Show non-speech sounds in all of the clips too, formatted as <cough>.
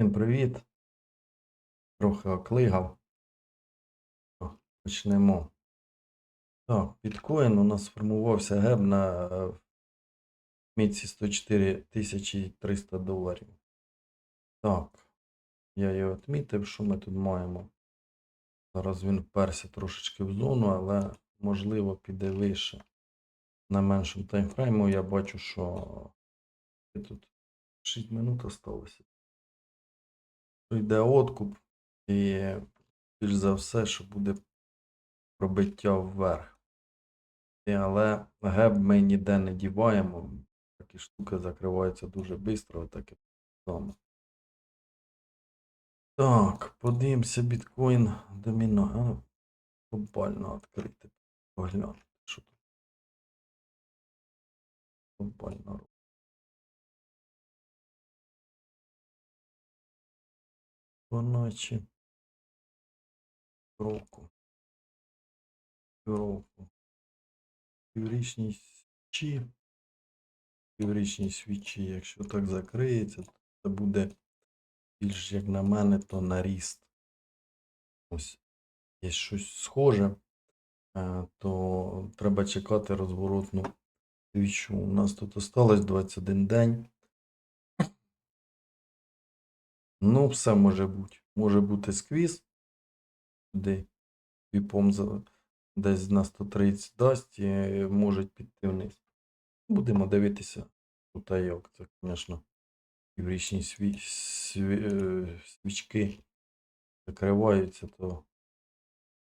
Всім привіт. Трохи оклигав. Почнемо. Так, біткоін у нас сформувався геб на е, міці 104 300 доларів. Так, я його відмітив, що ми тут маємо. Зараз він вперся трошечки в зону, але можливо піде вище. На меншому таймфрейму я бачу, що тут 6 минут осталося. Йде откуп, і більш за все, що буде пробиття вверх. Але геб ми ніде не діваємо. Такі штуки закриваються дуже швидко, так і. Так, подивимося біткоін доміно. Глобально відкрити. Поглянути, що тут. Глобально Поночі. Року. Року. Піврічні свічі. Піврічні свічі, якщо так закриється, то це буде більш, як на мене, то наріст. Ось є щось схоже, е, то треба чекати розворотну свічу. У нас тут осталось 21 день. Ну, все може бути. Може бути сквіз, віпом за- десь на 130 дасть, і може піти вниз. Будемо дивитися тут як. Це, звісно, піврічні сві... сві... е, свічки закриваються, то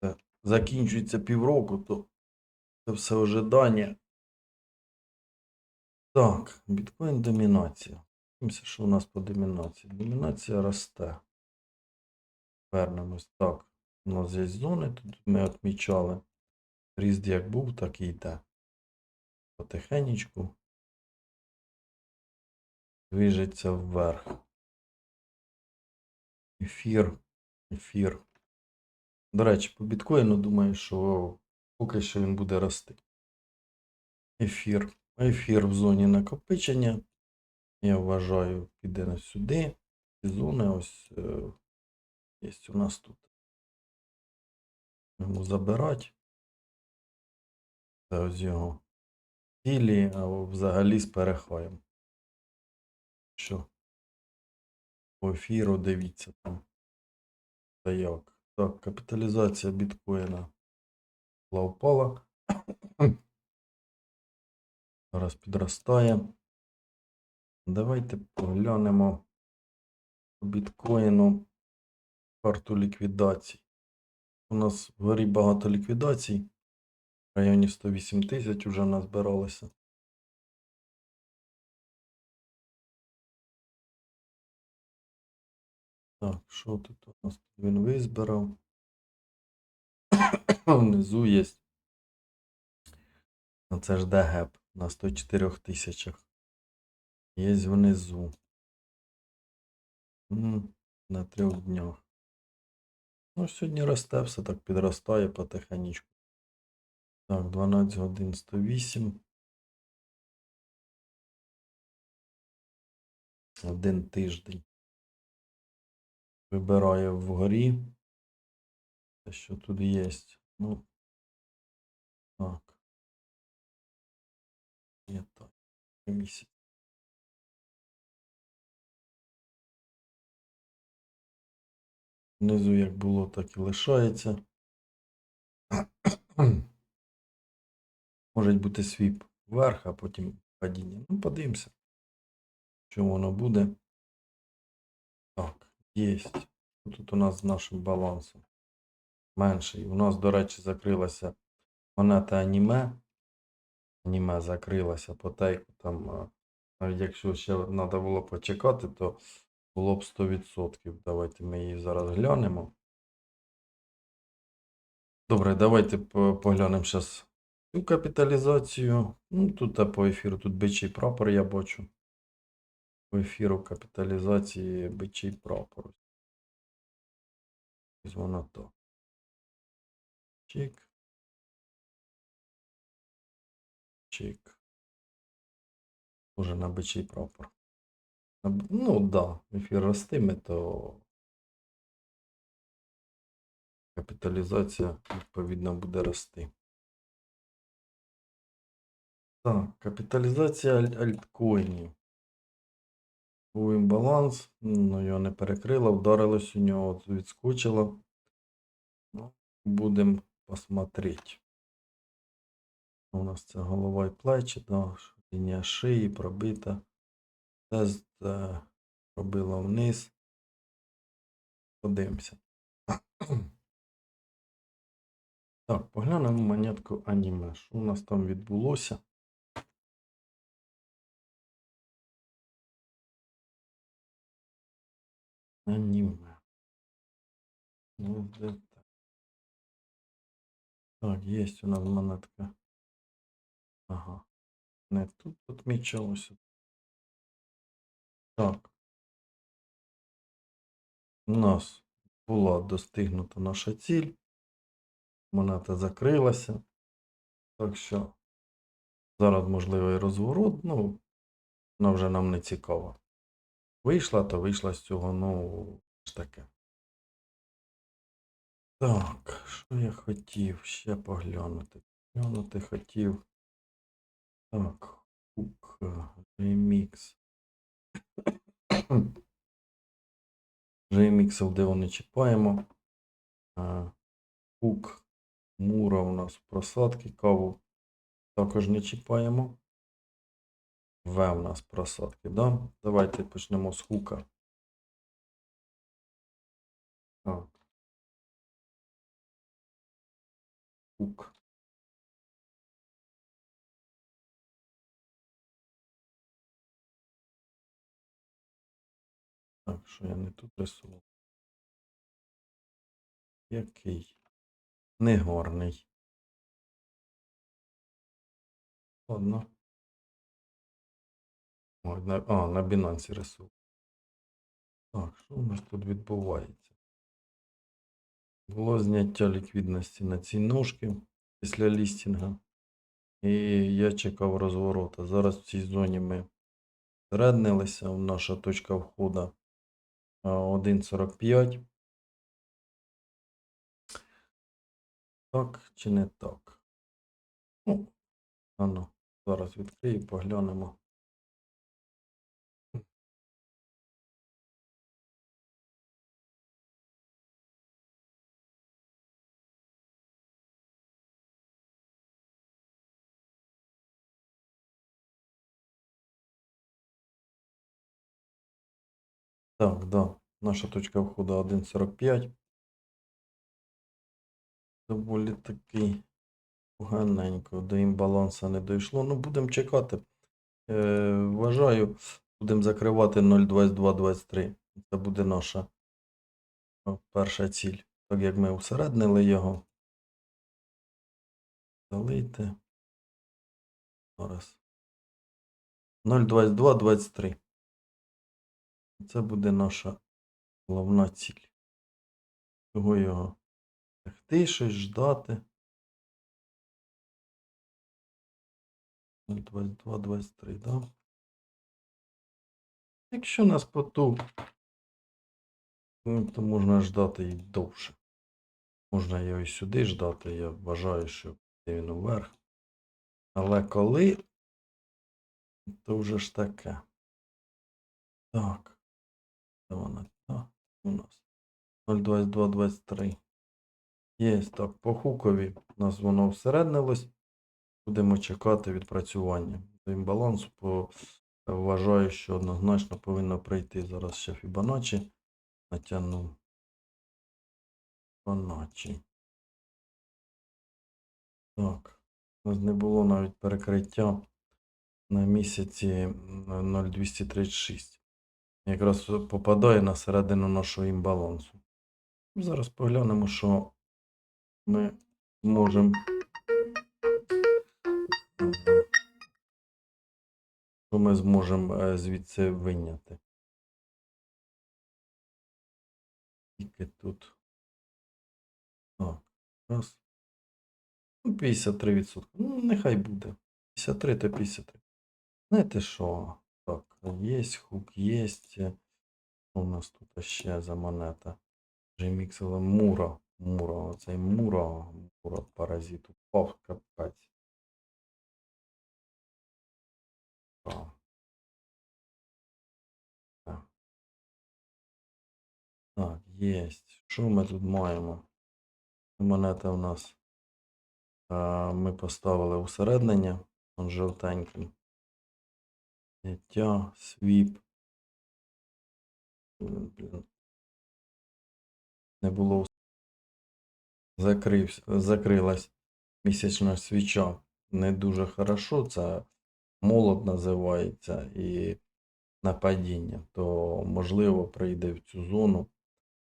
це закінчується півроку, то це все ожидання. Так, біткоін домінація. Дивимося, що у нас по домінації. Домінація росте. Вернемось. Так, у нас є зони, тут ми відмічали. Ріст як був, так і йде. Потихенечку. Движеться вверх. Ефір. Ефір. До речі, по біткоїну думаю, що поки що він буде рости. Ефір. Ефір в зоні накопичення. Я вважаю, піде сюди. Ці зони ось е, є у нас тут. Йому забирати. Це ось його цілі, а взагалі з перехаєм. Що? По ефіру дивіться там. Та як. Так, капіталізація біткоїна впала. <coughs> Зараз підростає. Давайте поглянемо по біткоїну карту ліквідацій. У нас вгорі багато ліквідацій. В районі 108 тисяч вже назбиралося. Так, що тут у нас? Він визбирав. <coughs> Внизу є. Це ж ДГЕП на 104 тисячах. Є внизу. На трьох днях. Ну, сьогодні росте, все так підростає потихенечку. Так, 12 годин 108. Один тиждень. Вибираю вгорі. Те, що тут є. Ну. Так. Є так. Місяць. Внизу як було, так і лишається. Може бути свіп вверх, а потім падіння. Ну, подивимося, що воно буде. Так, є. Тут у нас з нашим балансом менший. У нас, до речі, закрилася монета аніме. Аніме закрилася по тейку. Там, якщо ще треба було почекати, то було б 100%. Давайте ми її зараз глянемо. Добре, давайте поглянемо зараз цю капіталізацію. Ну, тут по ефіру, тут бичий прапор я бачу. По ефіру капіталізації бичий прапор. Воно то. Чик. Чик. Уже на бичий прапор. Ну, да, ефір ростиме, то капіталізація, відповідно, буде рости. Так, капіталізація альткоїнів. Був імбаланс, ну його не перекрило, вдарилось у нього, відскочило. Ну, будемо посмотреть. У нас це голова і плечі, да, лінія шиї пробита. Тест е, пробила вниз. Подивимося. Так, поглянемо монетку аніме. Що у нас там відбулося? Аніме. Ну, де так? Так, є у нас монетка. Ага. Не тут відмічалося. Так. У нас була достигнута наша ціль. Монета закрилася. Так що зараз можливий розворот. Ну, вона вже нам не цікава. Вийшла, то вийшла з цього, ну, ж таке. Так, що я хотів ще поглянути? Поглянути хотів. Так, хук, ремікс. Реміксів, де вони чіпаємо. А, Хук, мура у нас просадки, каву також не чіпаємо. В у нас просадки, да? Давайте почнемо з хука. Так. Хук. Так, що я не тут рисував. Який? Негорний. Ладно. Ой, на, а, на Binance рисую. Так, що у нас тут відбувається? Було зняття ліквідності на ці ножки після лістінга. І я чекав розворота. Зараз в цій зоні ми середнилися. Наша точка входу 1.45. Так чи не так? Ну, ану, зараз відкрию, поглянемо. Так, да. Наша точка входу 1.45. Доволі такий поганенько. До імбаланса не дійшло. Ну, будемо чекати. Е, вважаю, будемо закривати 0.2223. Це буде наша перша ціль. Так як ми усереднили його. Залийте. Зараз. 0.2223. Це буде наша головна ціль. Чого його тягти, щось ждати. 22, 23, да? Якщо нас поту, ну, то можна ждати і довше. Можна його і сюди ждати, я вважаю, що піде він вверх. Але коли, то вже ж таке. Так. Вона? Так, у нас 0,2223. Є, так, по хукові у нас воно всереднилось. Будемо чекати відпрацювання. До імбалансу по вважаю, що однозначно повинно прийти зараз ще Фібоначчі. Натягну Фібоначчі. Так. У нас не було навіть перекриття на місяці 0,236. Якраз попадає на середину нашого імбалансу. Зараз поглянемо, що ми можемо. Що ми зможемо е, звідси виняти. Тільки тут. Так, раз. Ну, 53%. Ну, нехай буде. 53 то 53. Знаєте що? Так, є хук, є. Що у нас тут ще за монета? Джейміксела Мура. Мура, оцей Мура, Мура паразит упав, капець. Так. Так. Що ми тут маємо? Монета у нас. Ми поставили усереднення. Он жовтеньким. Зняття, свіп. Блін. Не було. Закрився, закрилась місячна свіча. Не дуже хорошо. Це молот називається і нападіння. То можливо прийде в цю зону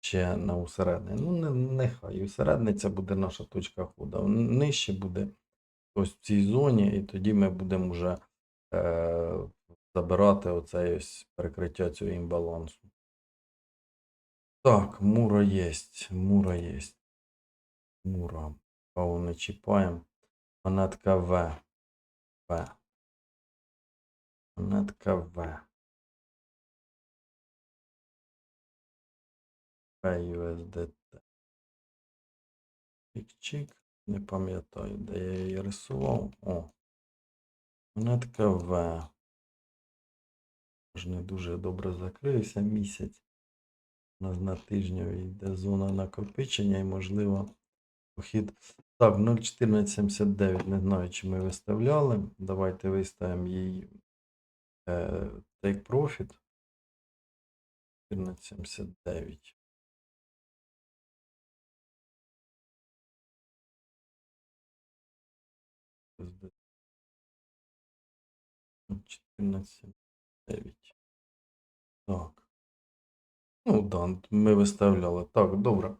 ще на усередині. Ну, не, нехай. Усередниця буде наша точка ходу. Нижче буде ось в цій зоні, і тоді ми будемо вже е, забирати оце ось перекриття цього імбалансу. Так, мура єсть, мура єсть. Мура. Кого не чіпаємо. Монетка В. В. Монетка В. USDT. Чик-чик. Не пам'ятаю, де я її рисував. О. Монетка В. Ж не дуже добре закрився місяць. У нас на тижневій йде зона накопичення і, можливо, похід. Так, 0.1479. Не знаю, чи ми виставляли. Давайте виставимо її е, Take Profit. 1479. USD. 1479. Так. Ну, да, ми виставляли. Так, добре.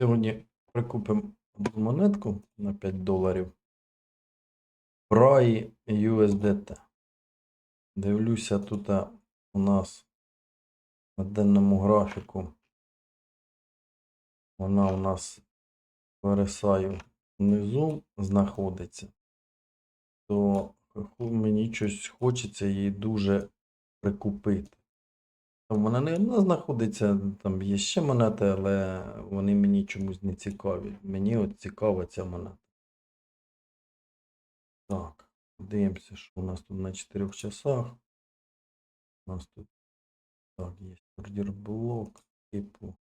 Сьогодні прикупимо одну монетку на 5 доларів. Праї USDT. Дивлюся, тут у нас на денному графіку. Вона у нас пересаю внизу знаходиться. То мені щось хочеться її дуже прикупити. Вона не одна знаходиться, там є ще монети, але вони мені чомусь не цікаві. Мені от цікава ця монета. Так, дивимося, що у нас тут на 4 часах. У нас тут так, є ордер блок, типу.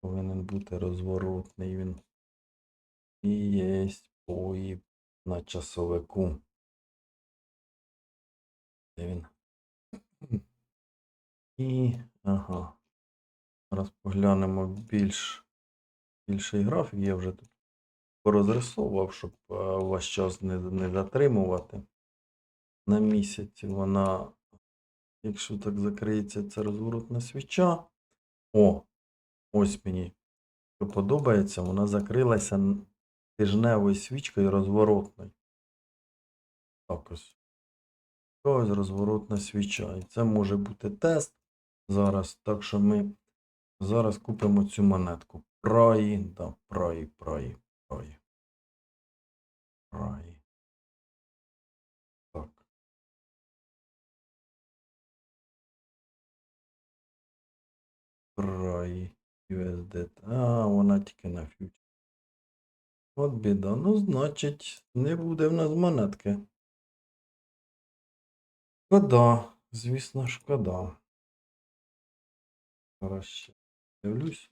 Повинен бути розворотний він. І є пої на часовику. Де він? І. Ага. Зараз поглянемо більш більший графік. Я вже тут порозрисовував, щоб е, ваш час не, не затримувати. На місяці вона, якщо так закриється, це розворотна свіча. О, ось мені що подобається, вона закрилася тижневою свічкою розворотною. Так ось. Ось розворотна свіча. І це може бути тест зараз. Так що ми зараз купимо цю монетку. Праї, да, праї, праї, праї. Праї. Так. Праї. USDT. А, вона тільки на фьючер. От біда. Ну, значить, не буде в нас монетки. Шкода. Звісно, шкода. Зараз ще дивлюсь.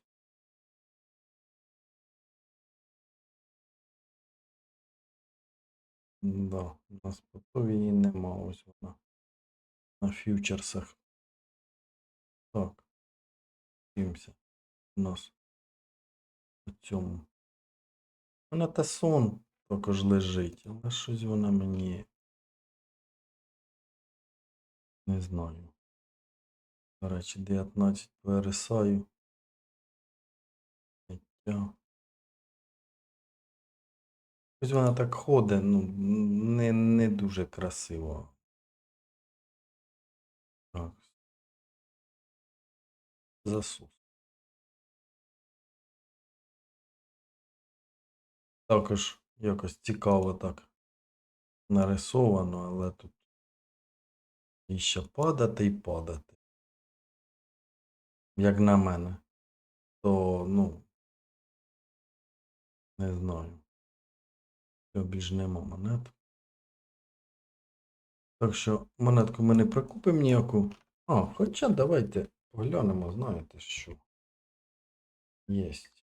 Да, у нас потов її нема, ось вона. На фьючерсах. Так. Дивимося. У нас по цьому. Вона та сон також лежить, але щось вона мені. Не знаю. До речі, 19 пересаю. Ось вона так ходить, ну, не, не дуже красиво. Так. Засус. Також якось цікаво так нарисовано, але тут І ще падати і падати. Як на мене, то, ну, не знаю. Більш нема. Так що монетку ми не прикупимо ніяку. А, хоча давайте поглянемо, знаєте що. Єсть.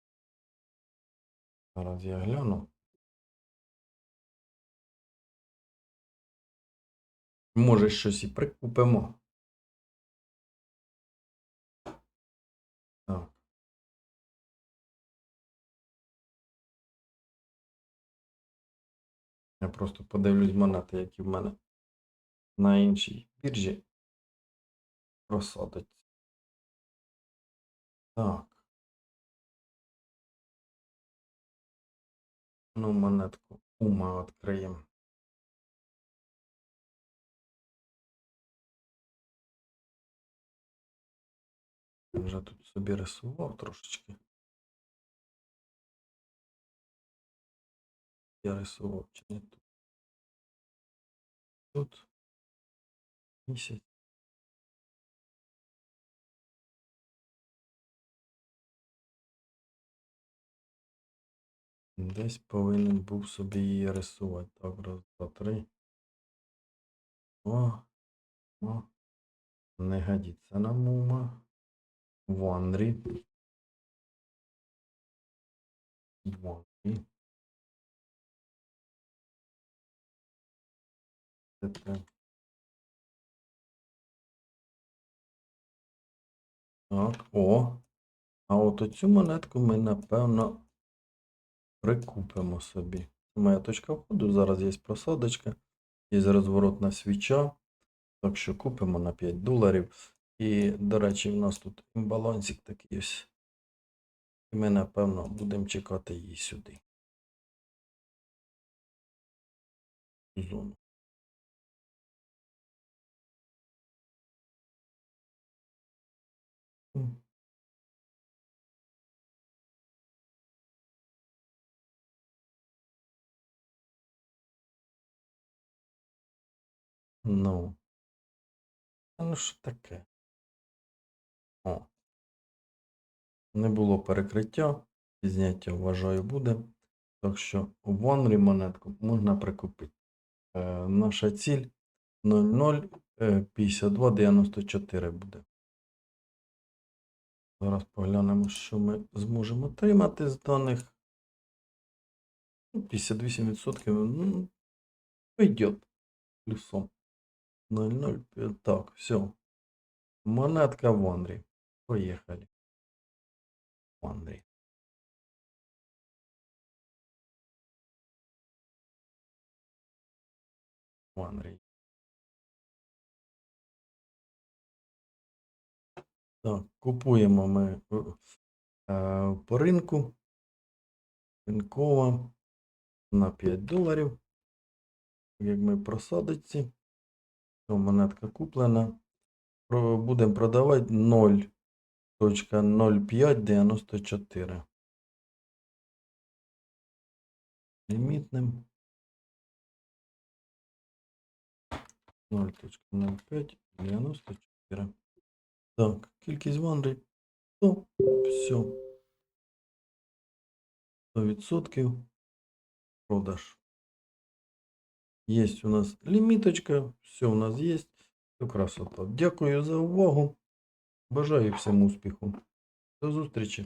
Зараз я гляну. Може щось і прикупимо. Я просто подивлюсь монети, які в мене на іншій біржі просадиться. Так. Ну, монетку ума відкриємо. Вже тут собі рисував трошечки. Я рисував чи не тут. Тут місяць. Десь повинен був собі її рисувати. Так, раз, два, три. О, о. Не годиться нам ума. Ванрі. Ванрі. Так, о. А от оцю монетку ми, напевно, прикупимо собі. Моя точка входу. Зараз є просадочка, є розворотна свіча. Так що купимо на 5 доларів. І, до речі, в нас тут балансик такий ось. І ми, напевно, будемо чекати її сюди. Зону. Ну. Ну що таке? О. Не було перекриття. Зняття, вважаю, буде. Так що в Ванрі монетку можна прикупити. Е, наша ціль 005294 буде. Зараз поглянемо, що ми зможемо отримати з даних. Ну, 58%. Ну, пойдет плюсом. 0,05. Так, все. Монетка в Андрі. Поїхали. В Андрі. В Так, купуємо ми е, по ринку. Ринкова на 5 доларів. Як ми просадиці. Монетка куплена. Будемо продавати 0.0594. Лімітним. 0.0594. Так, кількість ванри. Ну, все. 100% продаж. Есть у нас ліміточка, все у нас є. Все красота. Дякую за увагу. Бажаю всім успіху. До зустрічі.